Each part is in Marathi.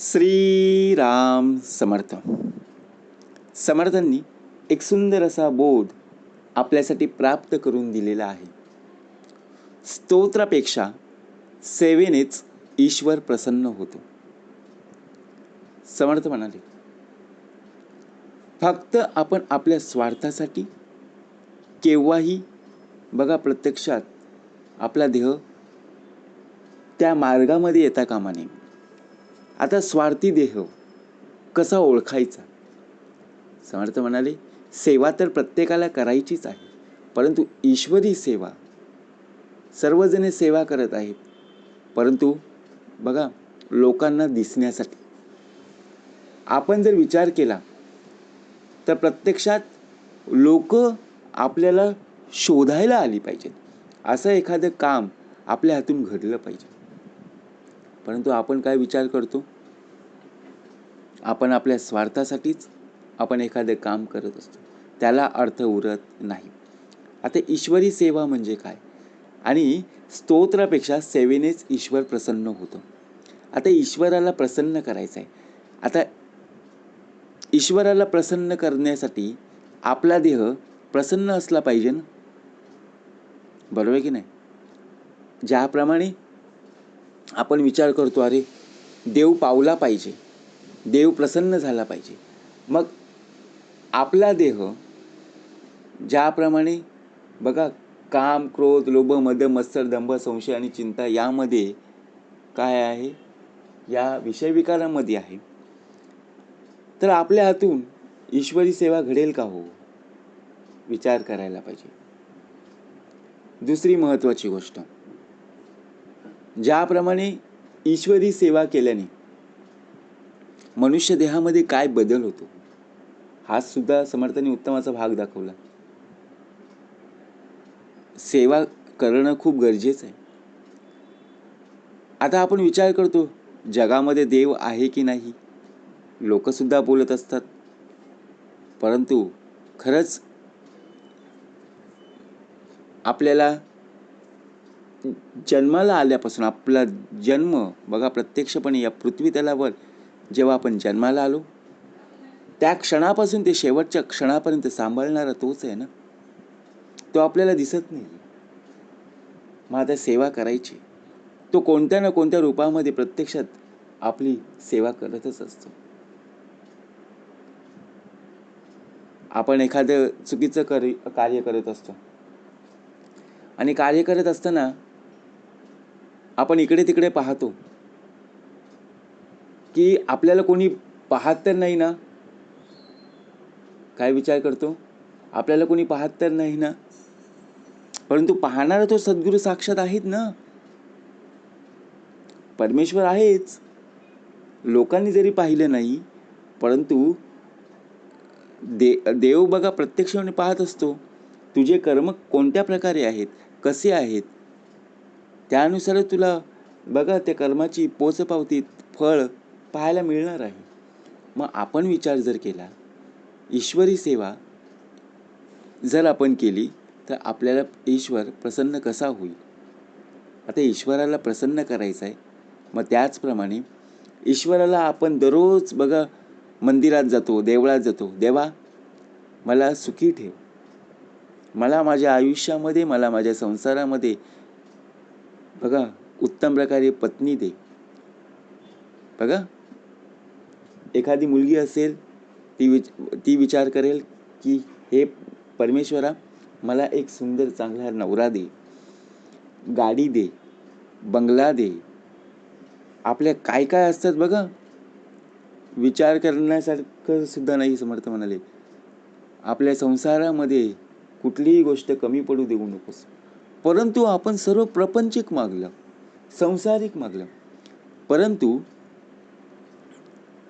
श्रीराम समर्थ. समर्थांनी एक सुंदर असा बोध आपल्यासाठी प्राप्त करून दिलेला आहे. स्तोत्रापेक्षा सेवेनेच ईश्वर प्रसन्न होतो. समर्थ म्हणाले फक्त आपण आपल्या स्वार्थासाठी केव्हाही बघा प्रत्यक्षात आपला देह त्या मार्गामध्ये येता कामा नये. आता स्वार्थी देह कसा ओळखायचा? समर्थ म्हणाले सेवा तर प्रत्येकाला करायचीच आहे परंतु ईश्वरी सेवा सर्वजणे सेवा करत आहेत. परंतु बघा लोकांना दिसण्यासाठी. आपण जर विचार केला तर प्रत्यक्षात लोक आपल्याला शोधायला आली पाहिजेत. असं एखादं काम आपल्या हातून घडलं पाहिजे. परंतु आपण काय विचार करतो? आपण आपल्या स्वार्थासाठीच आपण एखादे काम करत असतो. त्याला अर्थ उरत नाही. आता ईश्वरी सेवा म्हणजे काय? आणि स्तोत्रापेक्षा सेवेनेच ईश्वर प्रसन्न होतो. आता ईश्वराला प्रसन्न करायचं आहे आता ईश्वराला प्रसन्न करण्यासाठी आपला देह प्रसन्न असला पाहिजे ना? बरोबर आहे की नाही? ज्याप्रमाणे आपण विचार करतो अरे देव पावला पाहिजे. देव प्रसन्न झाला पाहिजे. मग आपला देह ज्याप्रमाणे बघा काम क्रोध लोभ मद मत्सर दंभ संशय आणि चिंता यामध्ये काय आहे? या विषयविकारामध्ये आहे. तर आपल्या हातून ईश्वरी सेवा घडेल का हो? विचार करायला पाहिजे. दुसरी महत्त्वाची गोष्ट. ज्याप्रमाणे ईश्वरी सेवा केल्याने मनुष्य देहामध्ये काय बदल होतो हा सुद्धा समर्थाने उत्तमाचा भाग दाखवला. सेवा करणं खूप गरजेचं आहे. आता आपण विचार करतो जगामध्ये देव आहे की नाही? लोकसुद्धा बोलत असतात. परंतु खरंच आपल्याला जन्माला आल्यापासून आपला जन्म बघा प्रत्यक्षपणे या पृथ्वी तलावर जेव्हा आपण जन्माला आलो त्या क्षणापासून ते शेवटच्या क्षणापर्यंत सांभाळणारा तोच आहे ना? तो आपल्याला दिसत नाही. मग आता सेवा करायची. तो कोणत्या ना कोणत्या रूपामध्ये प्रत्यक्षात आपली सेवा करतच असतो. आपण एखादं चुकीचं करी कार्य करत असतो. आणि कार्य करत असताना आपण इकडे तिकडे पाहतो की आपल्याला कोणी पाहत तर नाही ना? काय विचार करतो? आपल्याला कोणी पाहत तर नाही ना? परंतु पाहणारा तो सद्गुरू साक्षात आहेत ना? परमेश्वर आहेच. लोकांनी जरी पाहिलं नाही परंतु दे देव बघा प्रत्यक्षपणे पाहत असतो. तुझे कर्म कोणत्या प्रकारे आहेत? कसे आहेत? त्यानुसार तुला बघा त्या कर्माची पोचपावती फळ पाहायला मिळणार आहे. मग आपण विचार जर केला ईश्वरी सेवा जर आपण केली तर आपल्याला ईश्वर प्रसन्न कसा होईल? आता ईश्वराला प्रसन्न करायचं आहे. मग त्याचप्रमाणे ईश्वराला आपण दररोज बघा मंदिरात जातो देवळात जातो. देवा मला सुखी ठेव. मला माझ्या आयुष्यामध्ये मला माझ्या संसारामध्ये बघा उत्तम प्रकारे पत्नी दे. बघा एखादी मुलगी असेल ती विच ती विचार करेल की हे परमेश्वरा मला एक सुंदर चांगला नवरा दे. गाडी दे. बंगला दे. आपल्या काय काय असतात बघा? विचार करण्यासारखं सुद्धा नाही समर्थ म्हणाले. आपल्या संसारामध्ये कुठलीही गोष्ट कमी पडू देऊ नकोस. परंतु आपण सर्व प्रपंचिक मागलं संसारिक मागलं. परंतु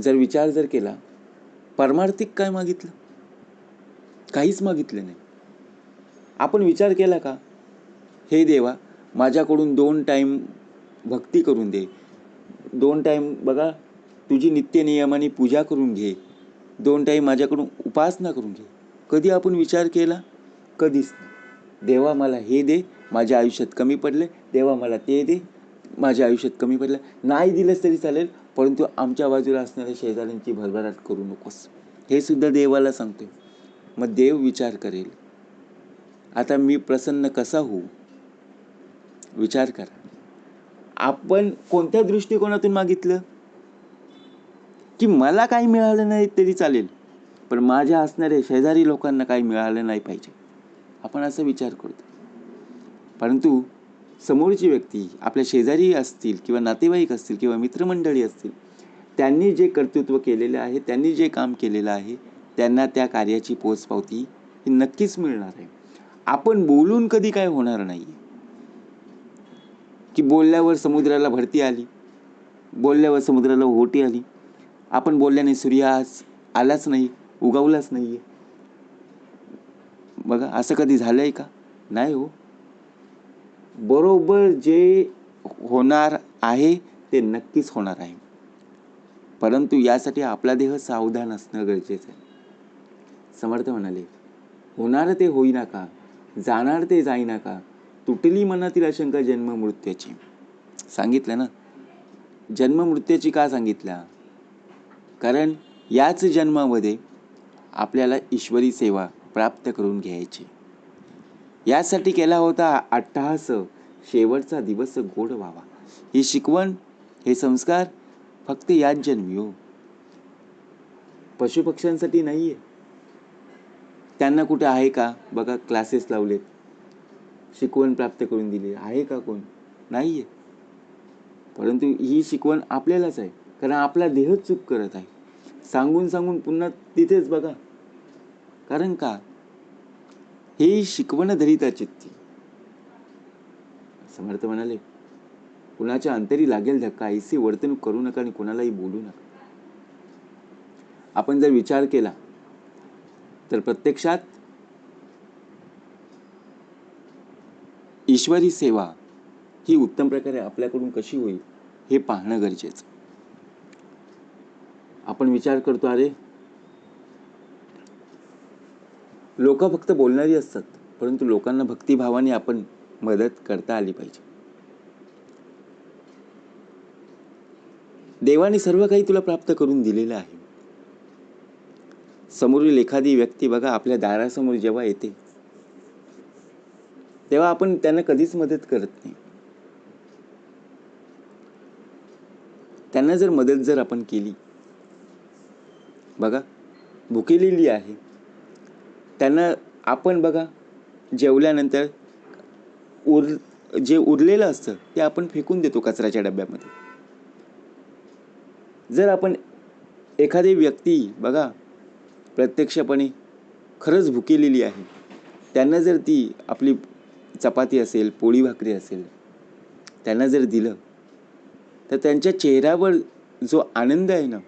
जर विचार जर केला परमार्थिक काय मागितलं? काहीच मागितलं नाही. आपण विचार केला का? हे देवा माझ्याकडून दोन टाईम भक्ती करून दे. दोन टाईम बघा तुझी नित्यनियमाने पूजा करून घे. दोन टाईम माझ्याकडून उपासना करून घे. कधी आपण विचार केला? कधीच नाही. देवा मला हे दे माझ्या आयुष्यात कमी पडले. देवा मला ते दे माझ्या आयुष्यात कमी पडलं. नाही दिलंच तरी चालेल परंतु आमच्या बाजूला असणाऱ्या शेजाऱ्यांची भरभराट करू नकोस. हे सुद्धा देवाला सांगतो मग देव विचार करेल. आता मी प्रसन्न कसा होऊ? विचार करा. आपण कोणत्या दृष्टिकोनातून मागितलं? की मला काही मिळालं नाही तरी चालेल पण माझ्या असणाऱ्या शेजारी लोकांना काही मिळालं नाही पाहिजे. आपण असा विचार करतो. परंतु समोरची व्यक्ती आपल्या शेजारी असतील किंवा नातेवाईक असतील किंवा मित्रमंडळी असतील त्यांनी जे कर्तृत्व केलेलं आहे त्यांनी जे काम केलेलं आहे त्यांना त्या कार्याची पोचपावती ही नक्कीच मिळणार आहे. आपण बोलून कधी काय होणार नाही की बोलल्यावर समुद्राला भरती आली बोलल्यावर समुद्राला होटी आली. आपण बोलल्याने सूर्य आज आलाच नाही उगवलाच नाही आहे बघा असं कधी झालं आहे का? नाही हो. बरोबर जे होणार आहे ते नक्कीच होणार आहे. परंतु यासाठी आपला देह सावधान असणं गरजेचं आहे. समर्थ म्हणाले होणार ते होईना का जाणार ते जाईना का तुटली मनातील आशंका जन्म मृत्यूची. सांगितलं ना? जन्म मृत्यूची का सांगितल्या? कारण याच जन्मामध्ये आपल्याला ईश्वरी सेवा प्राप्त करून घ्यायची. यासाठी केला होता अट्टहास शेवटचा दिवस गोड व्हावा. ही शिकवण हे संस्कार फक्त याच जन्मी हो. पशुपक्ष्यांसाठी नाही आहे त्यांना कुठे आहे का? बघा क्लासेस लावलेत. शिकवण प्राप्त करून दिली. आहे का कोण? नाही आहे परंतु ही शिकवण आपल्यालाच आहे. कारण आपला देह चूक करत आहे. सांगून सांगून पुन्हा तिथेच बघा. कारण का? हे शिकवण धरिता चित्ती समर्थ म्हणाले कुणाच्या अंतरी लागेल धक्का ऐसी वर्तणूक करू नका आणि कुणालाही बोलू नका. आपण जर विचार केला तर प्रत्यक्षात ईश्वरी सेवा ही उत्तम प्रकारे आपल्याकडून कशी होईल हे पाहणं गरजेचं. आपण विचार करतो अरे लोक फक्त बोलणारी असतात परंतु लोकांना भक्तिभावाने आपण मदत करता आली पाहिजे. देवाने सर्व काही तुला प्राप्त करून दिलेलं आहे. समोरील एखादी व्यक्ती बघा आपल्या दारासमोर जेव्हा येते तेव्हा आपण त्यांना कधीच मदत करत नाही. त्यांना जर मदत जर आपण केली बघा भुकेलेली आहे त्यांना आपण बघा जेवल्यानंतर उर जे उरलेलं असतं ते आपण फेकून देतो कचऱ्याच्या डब्यामध्ये. जर आपण एखादी व्यक्ती बघा प्रत्यक्षपणे खरंच भुकेलेली आहे त्यांना जर ती आपली चपाती असेल पोळी भाकरी असेल त्यांना जर दिलं तर त्यांच्या चेहऱ्यावर जो आनंद आहे ना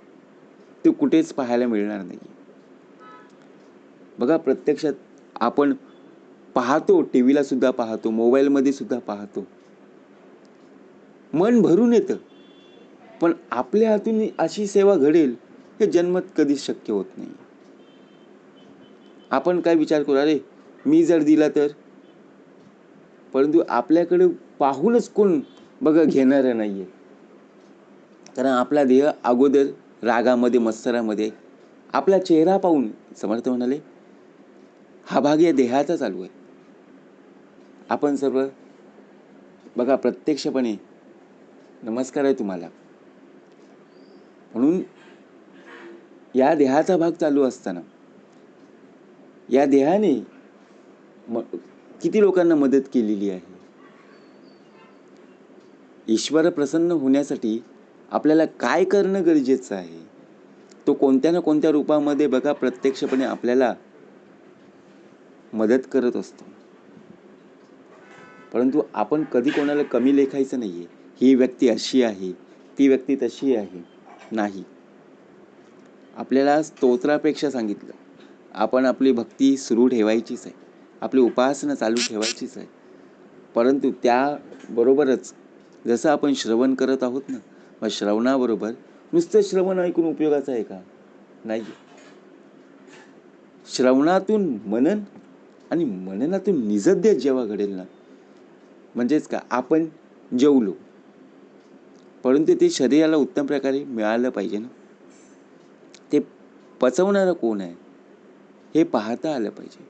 तो कुठेच पाहायला मिळणार नाही बघा प्रत्यक्षात आपण पाहतो टी व्हीला सुद्धा पाहतो मोबाईलमध्ये सुद्धा पाहतो. मन भरून येतं. पण आपल्या हातून अशी सेवा घडेल हे जन्मत कधीच शक्य होत नाही. आपण काय विचार करू? अरे मी जर दिला तर? परंतु आपल्याकडे पाहूनच कोण बघा घेणारं नाही आहे कारण आपला देह अगोदर रागामध्ये मत्सरामध्ये आपला चेहरा पाहून समर्थ म्हणाले हा भाग या देहाचा चालू आहे. आपण सर्व बघा प्रत्यक्षपणे नमस्कार आहे तुम्हाला. म्हणून या देहाचा भाग चालू असताना या देहाने म किती लोकांना मदत केलेली आहे? ईश्वर प्रसन्न होण्यासाठी आपल्याला काय करणं गरजेचं आहे? तो कोणत्या ना कोणत्या रूपामध्ये बघा प्रत्यक्षपणे आपल्याला मदत करत असतो. परंतु आपण कधी कोणाला कमी लेखायचं नाही आहे ही व्यक्ती अशी आहे ती व्यक्ती तशी आहे नाही. आपल्याला स्तोत्रापेक्षा सांगितलं आपण आपली भक्ती सुरू ठेवायचीच आहे. आपली उपासना चालू ठेवायचीच आहे. परंतु त्याबरोबरच जसं आपण श्रवण करत आहोत ना मग श्रवणाबरोबर नुसतं श्रवण ऐकून उपयोगाचं आहे का? नाही. श्रवणातून मनन आणि मननातून निजद्य जेव्हा घडेल ना. म्हणजेच का आपण जेवलो. परंतु ते शरीराला उत्तम प्रकारे मिळालं पाहिजे ना. ते पचवणारं कोण आहे? हे पाहता आलं पाहिजे.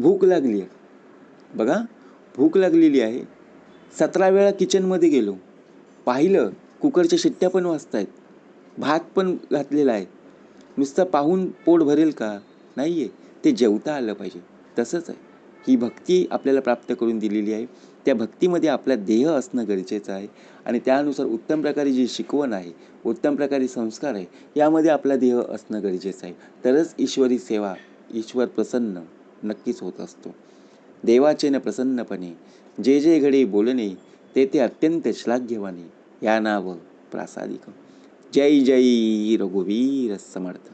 भूक लागली आहे. बघा भूक लागलेली आहे. सतरा वेळा किचनमध्ये गेलो. पाहिलं कुकरच्या शिट्ट्या पण वाजत आहेत भात पण घातलेला आहे. नुसतं पाहून पोट भरेल का? नाही आहे ते जेवता आलं पाहिजे. तसंच आहे. ही भक्ती आपल्याला प्राप्त करून दिलेली आहे. त्या भक्तीमध्ये आपला देह असणं गरजेचं आहे. आणि त्यानुसार उत्तम प्रकारे जी शिकवण आहे उत्तम प्रकारे संस्कार आहे यामध्ये आपला देह असणं गरजेचं आहे. तरच ईश्वरी सेवा ईश्वर प्रसन्न नक्कीच होत असतो. देवाचे न प्रसन्नपणे जे जे घडे बोलणे ते ते अत्यंत श्लाघ्यवाने या नाव प्रासादिक. जय जय रघुवीर समर्थ.